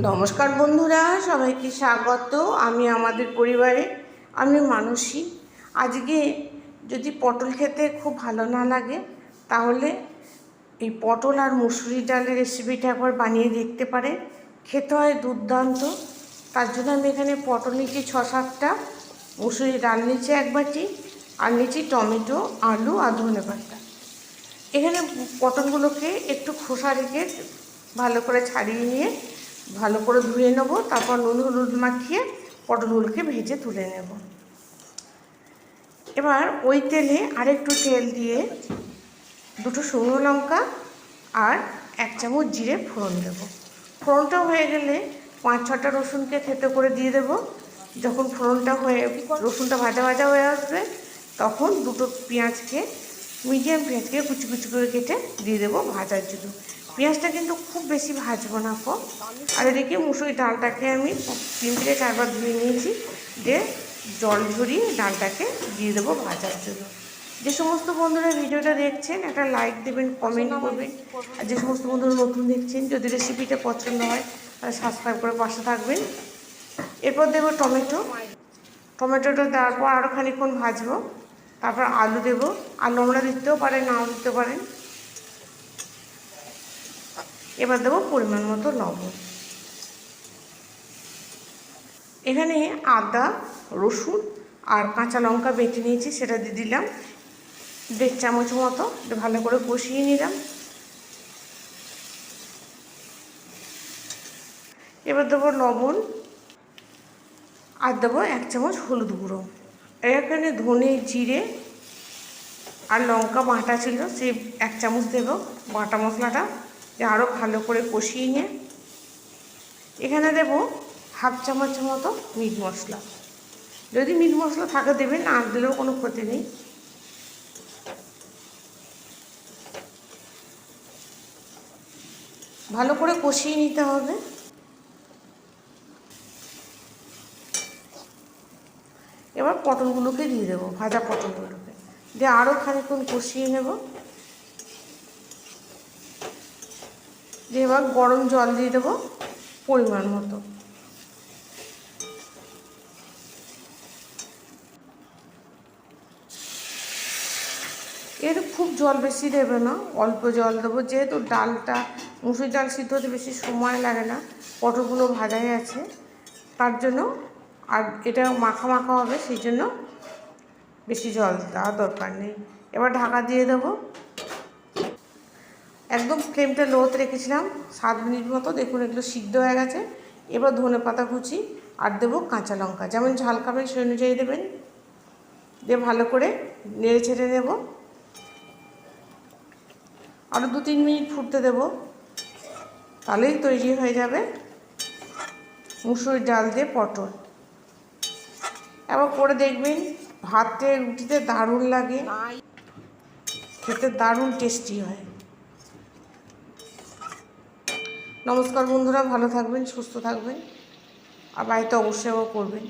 নমস্কার বন্ধুরা, সবাইকে স্বাগত। আমি আমাদের পরিবারে, আমি মানসী। আজকে যদি পটল খেতে খুব ভালো না লাগে, তাহলে এই পটল আর মুসুরি ডালের রেসিপিটা একবার বানিয়ে দেখতে পারে। খেতে হয় দুর্দান্ত। তার জন্য আমি এখানে পটল নিচ্ছি ছ সাতটা মুসুরি ডাল নিচ্ছি এক বাটি, আর নিচ্ছি টমেটো, আলু আর ধনে পাতা। এখানে পটলগুলোকে একটু খোসা রেখে ভালো করে ছাড়িয়ে নিয়ে ভালো করে ধুয়ে নেব, তারপর নুন হলুদ মাখিয়ে পটলগুলোকে ভেজে তুলে নেব। এবার ওই তেলে আরেকটু তেল দিয়ে দুটো শুকনো লঙ্কা আর এক চামচ জিরে ফোড়ন দেব। ফোড়নটা হয়ে গেলে পাঁচ ছটা রসুনকে থেতো করে দিয়ে দেব। যখন ফোড়নটা হয়ে, রসুনটা ভাজা ভাজা হয়ে আসবে, তখন দুটো পেঁয়াজকে, মিডিয়াম পেঁয়াজকে কুচি কুচি করে কেটে দিয়ে দেবো ভাজার জন্য। পেঁয়াজটা কিন্তু খুব বেশি ভাজবো না কো আর এদিকে মুসুরি ডালটাকে আমি তিন থেকে চারবার ধুয়ে নিয়েছি। দিয়ে জল ঝরিয়ে ডালটাকে দিয়ে দেবো ভাজার জন্য। যে সমস্ত বন্ধুরা ভিডিওটা দেখছেন, একটা লাইক দেবেন কমেন্ট করবেন। আর যে সমস্ত বন্ধুরা নতুন দেখছেন, যদি রেসিপিটা পছন্দ হয়, তাহলে সাবস্ক্রাইব করে পাশে থাকবেন। এরপর দেবো টমেটো। টমেটোটা দেওয়ার পর আরও খানিক্ষণ ভাজবো। তারপর আলু দেবো। আলু আমরা দিতেও পারেন, নাও দিতে পারেন। এবার দেবো পরিমাণ মতো লবণ। এখানে আদা, রসুন আর কাঁচা লঙ্কা বেটে নিয়েছি, সেটা দিয়ে দিলাম। দেড় চামচ মতো ভালো করে কষিয়ে নিলাম। এবার দেবো লবণ আর দেবো এক চামচ হলুদ গুঁড়ো। এখানে ধনে, জিরে আর লঙ্কা বাটা ছিল সেই এক চামচ দেবো। বাটা মশলাটা যে আরও ভালো করে কষিয়ে নিয়ে এখানে দেব হাফ চামচ মতো মিট মশলা। যদি মিট মশলা থাকে দেবেন না দিলেও কোনো ক্ষতি নেই। ভালো করে কষিয়ে নিতে হবে। এবার পটলগুলোকে দিয়ে দেবো, ভাজা পটলগুলোকে। দিয়ে আরও খানিক্ষণ কষিয়ে নেব। দিয়ে এবার গরম জল দিয়ে দেবো পরিমাণ মতো। এর খুব জল বেশি দেবে না, অল্প জল দেবো। যেহেতু ডালটা, মুসুর ডাল সিদ্ধ হতে বেশি সময় লাগে না, পটলগুলো ভাজাই আছে, তার জন্য আর এটা মাখা মাখা হবে, সেই জন্য বেশি জল দেওয়ার দরকার নেই। এবার ঢাকা দিয়ে দেবো একদম ফ্লেমটা লোতে রেখেছিলাম সাত মিনিট মতো। দেখুন এগুলো সিদ্ধ হয়ে গেছে। এবার ধনে পাতা কুচি আর দেবো কাঁচা লঙ্কা। যেমন ঝাল খাবেন সেই অনুযায়ী দেবেন। দিয়ে ভালো করে নেড়ে ছেড়ে নেব। আরও দু তিন মিনিট ফুটতে দেব। তাহলেই তৈরি হয়ে যাবে মুসুর ডাল দিয়ে পটল। এবার করে দেখবেন ভাতে রুটিতে দারুণ লাগে। খেতে দারুণ টেস্টি হয়। নমস্কার বন্ধুরা ভালো থাকবেন সুস্থ থাকবেন। আর বাড়িতে অবশ্যই করবেন।